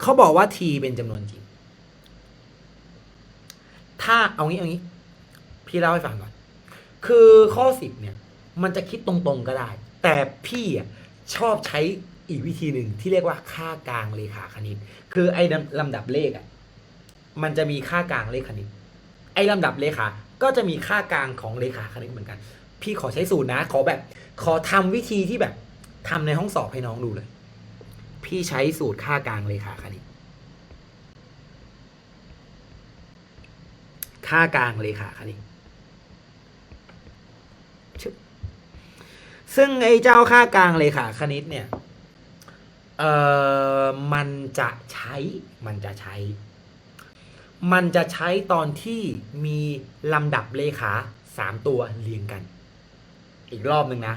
เขาบอกว่า t เป็นจำนวนจริง ถ้าเอางี้เอางี้ พี่เล่าให้ฟังก่อน คือข้อสิบเนี่ย มันจะคิดตรงๆก็ได้ แต่พี่อะชอบใช้อีกวิธีหนึ่งที่เรียกว่าค่ากลางเลขาคณิต คือไอ้ลำดับเลขอะ มันจะมีค่ากลางเลขคณิต ไอ้ลำดับเลขา ก็จะมีค่ากลางของเลขาคณิตเหมือนกัน พี่ขอใช้สูตรนะ ขอแบบ ขอทำวิธีที่แบบทำในห้องสอบให้น้องดูเลย พี่ใช้สูตรค่ากลางเลขาคณิตค่ากลางเลขาคณิตซึ่งไอ้เจ้าค่ากลางเลขาคณิตเนี่ย เอ่อ มันจะใช้ มันจะใช้ มันจะใช้ตอนที่มีลำดับเลขาสามตัวเรียงกัน อีกรอบหนึ่งนะ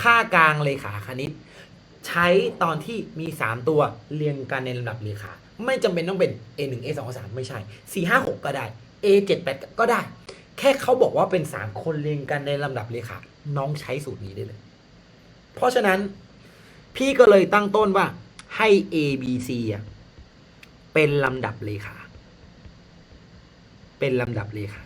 ค่ากลางเลขาคณิต ใช้ตอนที่มี 3 ตัวเรียงกันในลำดับเลขา ไม่จำเป็นต้องเป็น A 1 A 2 A 3 ไม่ใช่ 4 5 6 ก็ได้ A 7 8 ก็ได้ แค่เขาบอกว่าเป็น 3 คนเรียงกันในลำดับเลขา น้องใช้สูตรนี้ได้เลย เพราะฉะนั้นพี่ก็เลยตั้งต้นว่าให้ A B C อะเป็นลำดับเลขา เป็นลำดับเลขา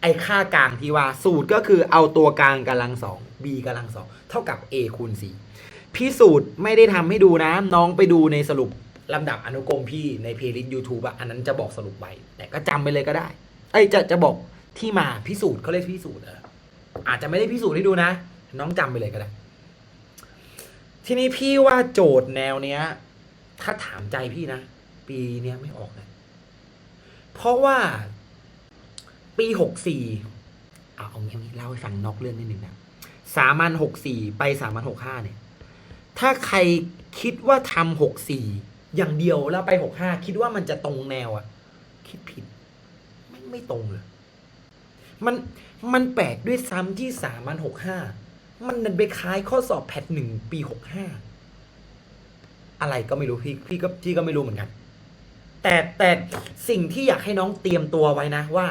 ไอ้ค่ากลางที่ว่าสูตรก็คือเอาตัวกลางกำลังสอง b กำลังสองเท่ากับ a คูณ4พี่สูตรไม่ได้ทำให้ดูนะ น้องไปดูในสรุปลำดับอนุกรมพี่ในเพลย์ลิสต์ YouTube อะอันนั้นจะบอกสรุปไว้แต่ก็จำไปเลยก็ได้ ไอ้จะจะบอกที่มาพิสูจน์เขาเรียกพิสูจน์เอออาจจะไม่ได้พิสูจน์ให้ดูนะ น้องจำไปเลยก็ได้ ทีนี้พี่ว่าโจทย์แนวเนี้ย ถ้าถามใจพี่นะ ปีเนี้ยไม่ออกเลยเพราะว่าปีหกสี่เอาเอางี้เอางี้เล่าให้ฟังนอกเรื่องนิดนึงนะ สามัญหกสี่ไปสามัญหกห้าเนี่ย ถ้าใครคิดว่าทำหกสี่อย่างเดียวแล้วไปหกห้าคิดว่ามันจะตรงแนวอะคิดผิดไม่ไม่ตรงเลยมันมันแปลกด้วยซ้ำที่สามัญหกห้ามันดันไปคล้ายข้อสอบแพทหนึ่งปีหกห้าอะไรก็ไม่รู้พี่พี่ก็พี่ก็ไม่รู้เหมือนกัน แต่แต่สิ่งที่อยากให้น้องเตรียมตัวไว้นะว่า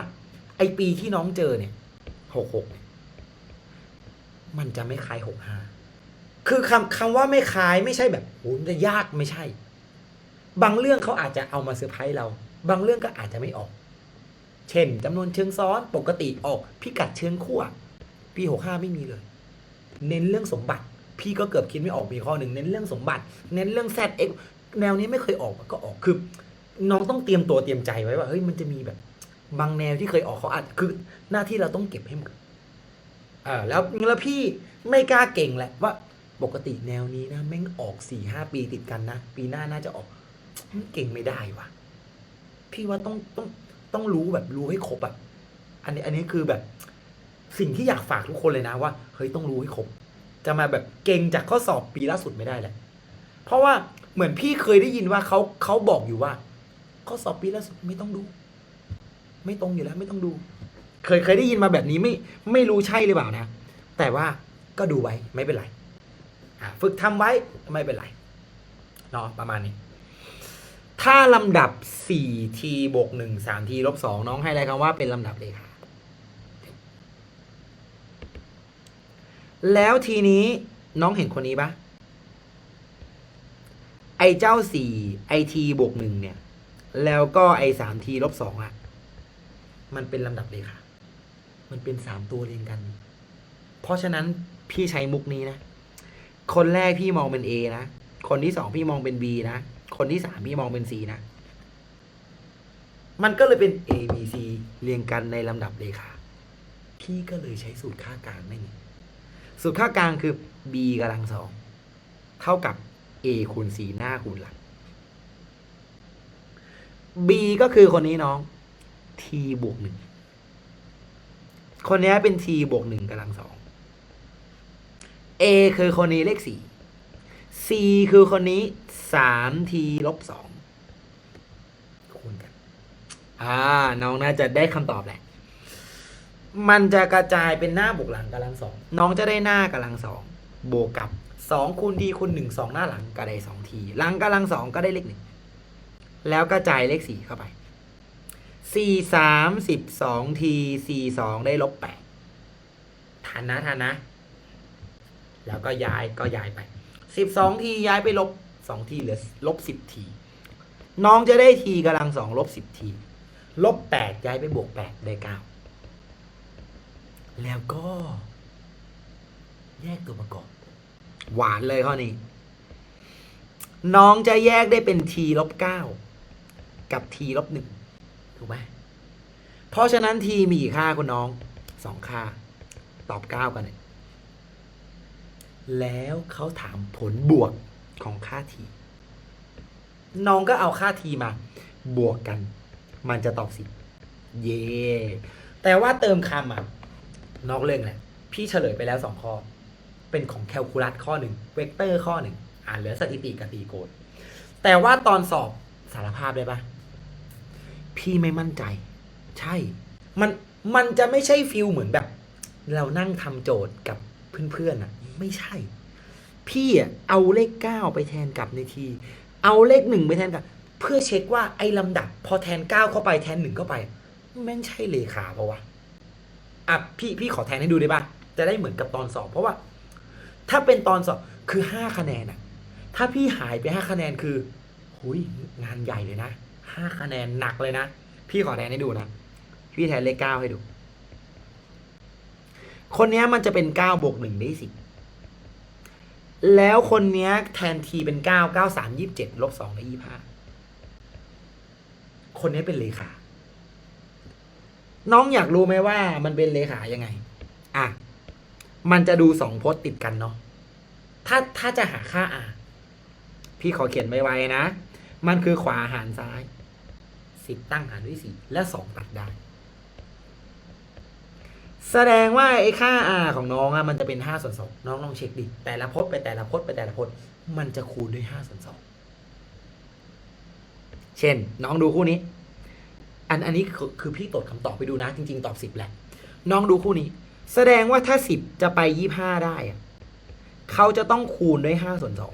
ไอปีที่น้องเจอเนี่ยหกหกเมันจะไม่คล้ายหกห้าคือคำคำว่าไม่คล้ายไม่ใช่แบบโอ้จะยากไม่ใช่ บางเรื่องเขาอาจจะเอามาเซอร์ไพรส์เรา บางเรื่องก็อาจจะไม่ออก เช่นจำนวนเชิงซ้อนปกติออกพิกัดเชิงขั้วปีหกห้าไม่มีเลย เน้นเรื่องสมบัติ พี่ก็เกือบคิดไม่ออกมีข้อหนึ่งเน้นเรื่องสมบัติ เน้นเรื่อง ZX แนวนี้ไม่เคยออกก็ออกคือ น้องต้องเตรียมตัวเตรียมใจไว้ว่าเฮ้ยมันจะมีแบบ บางแนวที่เคยออกเขาอาจคือหน้าที่เราต้องเก็บให้หมด อ่าแล้วแล้วพี่ไม่กล้าเก่งแหละว่าปกติแนวนี้นะแม่งออกสี่ห้าปีติดกันนะ ปีหน้าน่าจะออกเก่งไม่ได้วะพี่ว่าต้องต้องต้องรู้แบบรู้ให้ครบอะอันนี้อันนี้คือแบบสิ่งที่อยากฝากทุกคนเลยนะว่าเฮ้ยต้องรู้ให้ครบ จะมาแบบเก่งจากข้อสอบปีล่าสุดไม่ได้แหละ เพราะว่าเหมือนพี่เคยได้ยินว่าเขาเขาบอกอยู่ว่า ข้อสอบปีล่าสุดไม่ต้องดู ไม่ตรงอยู่แล้วไม่ต้องดู เคยเคยได้ยินมาแบบนี้ไม่ไม่รู้ใช่หรือเปล่านะ แต่ว่าก็ดูไว้ไม่เป็นไรฝึกทำไว้ไม่เป็นไรเนาะประมาณนี้ ถ้าลำดับ4ทีบวก1 3ทีลบ2น้องให้อะไรคำว่าเป็นลำดับเลขาแล้วทีนี้น้องเห็นคนนี้ปะไอเจ้า 4 ไอทีบวก1เนี่ย แล้วก็ไอ3ทีลบ2อะ มันเป็นลำดับเลขา มันเป็นสามตัวเรียงกัน เพราะฉะนั้นพี่ใช้มุกนี้นะ คนแรกพี่มองเป็น A นะ คนที่สองพี่มองเป็น B นะ คนที่สามพี่มองเป็น C นะ มันก็เลยเป็น A B C เรียงกันในลำดับเลขาพี่ก็เลยใช้สูตรค่ากลางไม่มีสูตรค่ากลางคือ B กำลังสองเท่ากับ A คูณ C หน้าคูณหลัง B ก็คือคนนี้น้อง T บวกหนึ่ง คนนี้เป็น T บวกหนึ่งกำลังสอง A คือคนนี้เลขสี่ C คือคนนี้สาม T ลบสองคูณกันอ่าน้องน่าจะได้คำตอบแหละ มันจะกระจายเป็นหน้าบวกหลังกำลังสองน้องจะได้หน้ากำลังสองบวกกับสองคูณทีคูณหนึ่งสองหน้าหลังก็ได้สองที หลังกำลังสองก็ได้เลขหนึ่งแล้วกระจายเลขสี่เข้าไป สี่สามสิบสองทีสี่สองได้ลบแปดทันนะทันนะ แล้วก็ย้ายก็ย้ายไปสิบสองทีย้ายไปลบสองทีเหลือลบสิบที น้องจะได้ทีกำลังสองลบสิบที ลบแปดย้ายไปบวกแปดได้เก้าแล้วก็ แยกตัวประกอบ หวานเลยข้อนี้ น้องจะแยกได้เป็นทีลบเก้ากับทีลบหนึ่ง ถูกไหมเพราะฉะนั้นทีมีกี่ค่าคุณน้องสองค่า ตอบเก้ากันเนี่ยแล้วเขาถามผลบวกของค่าทีน้องก็เอาค่าทีมา บวกกัน มันจะตอบสิบเย่แต่ว่าเติมคำอะนอกเรื่องแหละพี่เฉลยไปแล้วสองข้อ เป็นของแคลคูลัสข้อหนึ่งเวกเตอร์ข้อหนึ่งอ่านเหลือสถิติกับตีโกณแต่ว่าตอนสอบสารภาพได้ปะ พี่ไม่มั่นใจ ใช่ มันมันจะไม่ใช่ฟิลเหมือนแบบ เรานั่งทำโจทย์กับเพื่อนๆอะ ไม่ใช่ พี่อะเอาเลขเก้าไปแทนกับในที เอาเลขหนึ่งไปแทนกับ เพื่อเช็คว่าไอ้ลำดับ พอแทนเก้าเข้าไปแทนหนึ่งเข้าไป แม่งใช่เลขาปะวะอะพี่พี่ขอแทนให้ดูได้ปะจะได้เหมือนกับตอนสอบ เพราะว่า ถ้าเป็นตอนสอบคือห้าคะแนนอะถ้าพี่หายไปห้าคะแนนคือหุยงานใหญ่เลยนะ ห้าคะแนนหนักเลยนะ พี่ขอแทนให้ดูนะ พี่แทนเลขเก้าให้ดู คนนี้มันจะเป็นเก้าบวกหนึ่งได้สิบแล้วคนนี้แทนทีเป็นเก้าเก้าสามยี่สิบเจ็ดลบสองได้ยี่ห้าคนนี้เป็นเลขา น้องอยากรู้ไหมว่ามันเป็นเลขายังไง อะ มันจะดูสองพจน์ติดกันเนาะ ถ้าถ้าจะหาค่า r พี่ขอเขียนไวๆนะ มันคือขวาหารซ้าย สิบตั้งหารด้วยสี่และสองตัดได้ แสดงว่าไอ้ค่า r ของน้องอะมันจะเป็นห้าส่วนสองน้องลองเช็คดิ แต่ละพจน์ไปแต่ละพจน์ไปแต่ละพจน์ มันจะคูณด้วยห้าส่วนสองเช่น น้องดูคู่นี้ อันอันนี้คือคือพี่ตรวจคำตอบไปดูนะ จริง ๆ ตอบสิบแหละ น้องดูคู่นี้ แสดงว่าถ้าสิบจะไปยี่ห้าได้อะเขาจะต้องคูณด้วยห้าส่วนสอง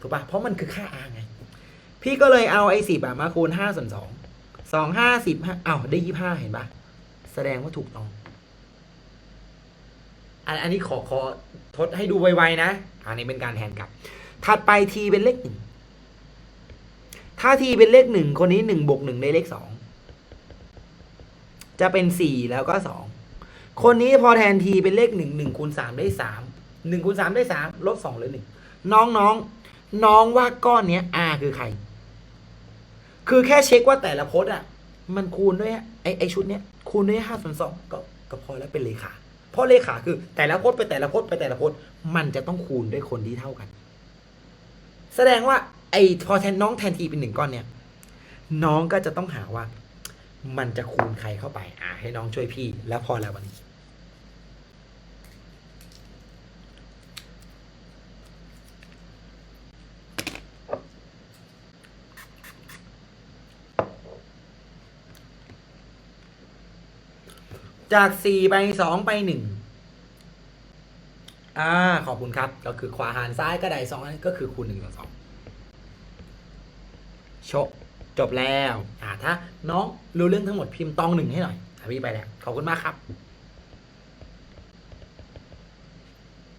ถูกปะเพราะมันคือค่า r ไง พี่ก็เลยเอาไอ้สิบอะมาคูณห้าส่วนสองสองห้าสิบห้าอ้าวได้ยี่ห้าเห็นปะแสดงว่าถูกต้อง อันอันนี้ขอขอทดให้ดูไวๆนะ อันนี้เป็นการแทนกลับ ถัดไปทีเป็นเลขหนึ่งถ้าทีเป็นเลขหนึ่งคนนี้หนึ่งบวกหนึ่งได้เลขสองจะเป็นสี่แล้วก็สองคนนี้พอแทนทีเป็นเลขหนึ่งหนึ่งคูณสามได้สามหนึ่งคูณสามได้สามลบสองเหลือหนึ่งน้องน้องน้องว่าก้อนเนี้ย R คือใคร คือแค่เช็คว่าแต่ละโพจน์อะ มันคูณด้วยไอไอชุดเนี้ยคูณด้วยห้าส่วนสองก็ก็พอแล้วเป็นเลขา เพราะเลขาคือแต่ละโพจน์ไปแต่ละโพจน์ไปแต่ละโพจน์มันจะต้องคูณด้วยคนที่เท่ากัน แสดงว่าไอพอแทนน้องแทนทีเป็นหนึ่งก้อนเนี่ย น้องก็จะต้องหาว่า มันจะคูณใครเข้าไป อ่าให้น้องช่วยพี่ แล้วพอแล้ววันนี้ จากสี่ไปสองไปหนึ่งอ่าขอบคุณครับ ก็คือขวาหารซ้ายก็ได้สองอันก็คือคูณหนึ่งต่อสองโชกจบแล้วอ่าถ้าน้องรู้เรื่องทั้งหมดพิมพ์ตองหนึ่งให้หน่อยพี่ไปแล้ว ขอบคุณมากครับ